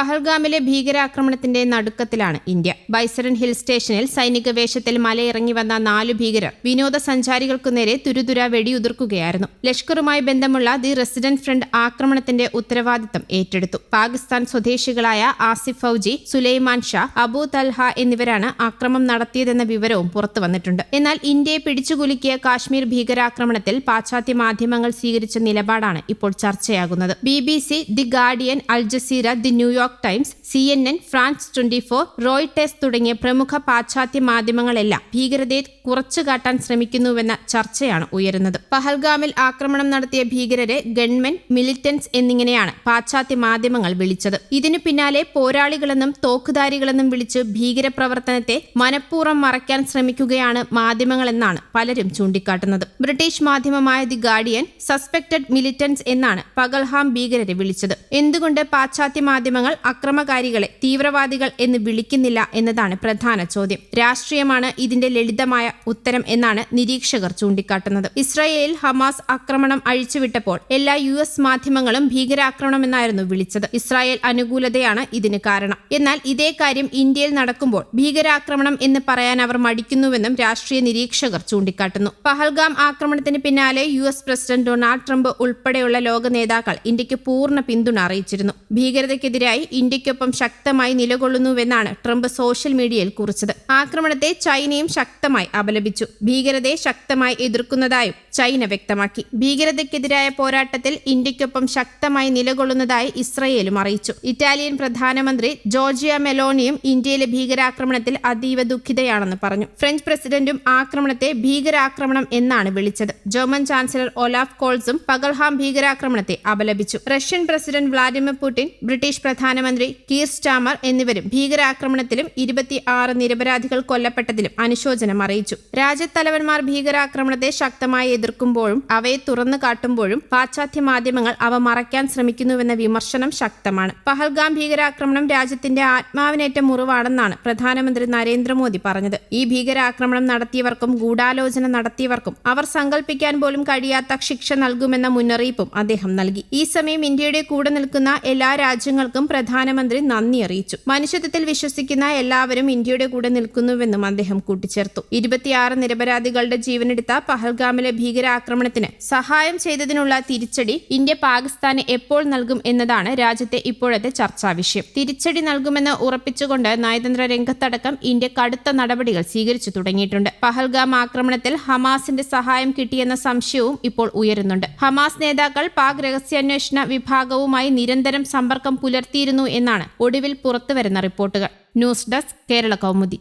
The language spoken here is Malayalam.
പഹൽഗാമിലെ ഭീകരാക്രമണത്തിന്റെ നടുക്കത്തിലാണ് ഇന്ത്യ. ബൈസറൻ ഹിൽ സ്റ്റേഷനിൽ സൈനിക വേഷത്തിൽ മലയിറങ്ങി വന്ന നാല് ഭീകരർ വിനോദസഞ്ചാരികൾക്കു നേരെ തുരുതുര വെടിയുതിർക്കുകയായിരുന്നു. ലഷ്കറുമായി ബന്ധമുള്ള ദി റെസിഡന്റ് ഫ്രണ്ട് ആക്രമണത്തിന്റെ ഉത്തരവാദിത്തം ഏറ്റെടുത്തു. പാകിസ്ഥാൻ സ്വദേശികളായ ആസിഫ് ഫൌജി സുലൈമാൻ ഷാ അബു തൽഹ എന്നിവരാണ് ആക്രമം നടത്തിയതെന്ന വിവരവും പുറത്തു വന്നിട്ടുണ്ട്. എന്നാൽ ഇന്ത്യയെ പിടിച്ചുകുലുക്കിയ കാശ്മീർ ഭീകരാക്രമണത്തിൽ പാശ്ചാത്യ മാധ്യമങ്ങൾ സ്വീകരിച്ച നിലപാടാണ് ഇപ്പോൾ ചർച്ചയാകുന്നത്. B B C the Guardian Al Jazeera the New York Times C N N France twenty four Reuters തുടങ്ങിയ പ്രമുഖ പാശ്ചാത്യ മാധ്യമങ്ങളെല്ലാം ഭീകരതയെ കുറച്ചു കാട്ടാൻ ശ്രമിക്കുന്നുവെന്ന ചർച്ചയാണ് ഉയരുന്നത്. പഹൽഗാമിൽ ആക്രമണം നടത്തിയ ഭീകരരെ ഗൺമെൻ മിലിറ്റൻസ് എന്നിങ്ങനെയാണ് പാശ്ചാത്യ മാധ്യമങ്ങൾ വിളിച്ചത്. ഇതിനു പിന്നാലെ പോരാളികളെന്നും തോക്കുധാരികളെന്നും വിളിച്ച് ഭീകരപ്രവർത്തനത്തെ മനഃപൂർവം മറയ്ക്കാൻ ശ്രമിക്കുകയാണ് മാധ്യമങ്ങളെന്നാണ് പലരും ചൂണ്ടിക്കാട്ടുന്നത്. ബ്രിട്ടീഷ് മാധ്യമമായ ദി ഗാർഡിയൻ സസ്പെക്ടഡ് മിലിറ്റൻസ് എന്നാണ് പകൽഹാം ഭീകരരെ വിളിച്ചത്. എന്തുകൊണ്ട് പാശ്ചാത്യ മാധ്യമങ്ങൾ അക്രമകാരികളെ തീവ്രവാദികൾ എന്ന് വിളിക്കുന്നില്ല എന്നതാണ് പ്രധാന ചോദ്യം. രാഷ്ട്രീയമാണ് ഇതിന്റെ ലളിതമായ ഉത്തരം എന്നാണ് നിരീക്ഷകർ ചൂണ്ടിക്കാട്ടുന്നത്. ഇസ്രായേലിൽ ഹമാസ് ആക്രമണം അഴിച്ചുവിട്ടപ്പോൾ എല്ലാ യു എസ് മാധ്യമങ്ങളും ഭീകരാക്രമണമെന്നായിരുന്നു വിളിച്ചത്. ഇസ്രായേൽ അനുകൂലതയാണ് ഇതിന് കാരണം. എന്നാൽ ഇതേ കാര്യം ഇന്ത്യയിൽ നടക്കുമ്പോൾ ഭീകരാക്രമണം എന്ന് പറയാൻ അവർ മടിക്കുന്നുവെന്നും രാഷ്ട്രീയ നിരീക്ഷകർ ചൂണ്ടിക്കാട്ടുന്നു. പഹൽഗാം ആക്രമണത്തിന് പിന്നാലെ U S president Donald Trump ഉൾപ്പെടെയുള്ള ലോക നേതാക്കൾ ഇന്ത്യയ്ക്ക് പൂർണ പിന്തുണ അറിയിച്ചിരുന്നു. ഭീകരതയ്ക്കെതിരായി ഇന്ത്യക്കൊപ്പം ശക്തമായി നിലകൊള്ളുന്നുവെന്നാണ് ട്രംപ് സോഷ്യൽ മീഡിയയിൽ കുറിച്ചത്. ആക്രമണത്തെ ചൈനയും ശക്തമായി അപലപിച്ചു. ഭീകരതയെ ശക്തമായി എതിർക്കുന്നതായും ചൈന വ്യക്തമാക്കി. ഭീകരതയ്ക്കെതിരായ പോരാട്ടത്തിൽ ഇന്ത്യക്കൊപ്പം ശക്തമായി നിലകൊള്ളുന്നതായി ഇസ്രയേലും അറിയിച്ചു. ഇറ്റാലിയൻ പ്രധാനമന്ത്രി ജോർജിയ മെലോണിയും ഇന്ത്യയിലെ ഭീകരാക്രമണത്തിൽ അതീവ ദുഃഖിതയാണെന്ന് പറഞ്ഞു. ഫ്രഞ്ച് പ്രസിഡന്റും ആക്രമണത്തെ ഭീകരാക്രമണം എന്നാണ് വിളിച്ചത്. ജർമ്മൻ ചാൻസലർ ഒലാഫ് കോൾസും പകൽഹാം ഭീകരാക്രമണത്തെ അപലപിച്ചു. Russian president Vladimir Putin British പ്രധാനമന്ത്രി കീർ സ്റ്റാമർ എന്നിവരും ഭീകരാക്രമണത്തിലും ഇരുപത്തി ആറ് നിരപരാധികൾ കൊല്ലപ്പെട്ടതിലും അനുശോചനം അറിയിച്ചു. രാജ്യത്തലവന്മാർ ഭീകരാക്രമണത്തെ ശക്തമായി എതിർക്കുമ്പോഴും അവയെ തുറന്നു കാട്ടുമ്പോഴും പാശ്ചാത്യ മാധ്യമങ്ങൾ അവ മറയ്ക്കാൻ ശ്രമിക്കുന്നുവെന്ന വിമർശനം ശക്തമാണ്. പഹൽഗാം ഭീകരാക്രമണം രാജ്യത്തിന്റെ ആത്മാവിനേറ്റ മുറിവാണെന്നാണ് പ്രധാനമന്ത്രി നരേന്ദ്രമോദി പറഞ്ഞത്. ഈ ഭീകരാക്രമണം നടത്തിയവർക്കും ഗൂഢാലോചന നടത്തിയവർക്കും അവർ സങ്കല്പിക്കാൻ പോലും കഴിയാത്ത ശിക്ഷ നൽകുമെന്ന മുന്നറിയിപ്പും അദ്ദേഹം നൽകി. ഈ സമയം ഇന്ത്യയുടെ കൂടെ നിൽക്കുന്ന എല്ലാ രാജ്യങ്ങൾക്കും പ്രധാനമന്ത്രി നന്ദി അറിയിച്ചു. മനുഷ്യത്വത്തിൽ വിശ്വസിക്കുന്ന എല്ലാവരും ഇന്ത്യയുടെ കൂടെ നിൽക്കുന്നുവെന്നും അദ്ദേഹം കൂട്ടിച്ചേർത്തു. ഇരുപത്തിയാറ് നിരപരാധികളുടെ ജീവനെടുത്ത പഹൽഗാമിലെ ഭീകരാക്രമണത്തിന് സഹായം ചെയ്തതിനുള്ള തിരിച്ചടി ഇന്ത്യ പാകിസ്ഥാന് എപ്പോൾ നൽകും എന്നതാണ് രാജ്യത്തെ ഇപ്പോഴത്തെ ചർച്ചാ വിഷയം. തിരിച്ചടി നൽകുമെന്ന് ഉറപ്പിച്ചുകൊണ്ട് നയതന്ത്ര രംഗത്തടക്കം ഇന്ത്യ കടുത്ത നടപടികൾ സ്വീകരിച്ചു തുടങ്ങിയിട്ടുണ്ട്. പഹൽഗാം ആക്രമണത്തിൽ ഹമാസിന്റെ സഹായം കിട്ടിയെന്ന സംശയവും ഇപ്പോൾ ഉയരുന്നുണ്ട്. ഹമാസ് നേതാക്കൾ പാക് രഹസ്യാന്വേഷണ വിഭാഗവുമായി നിരന്തരം സമ്പർക്കം പുലർത്തിയിരുന്നു എന്നാണ് ഒടുവിൽ പുറത്തുവരുന്ന റിപ്പോർട്ടുകൾ. News desk Kerala Kaumudi.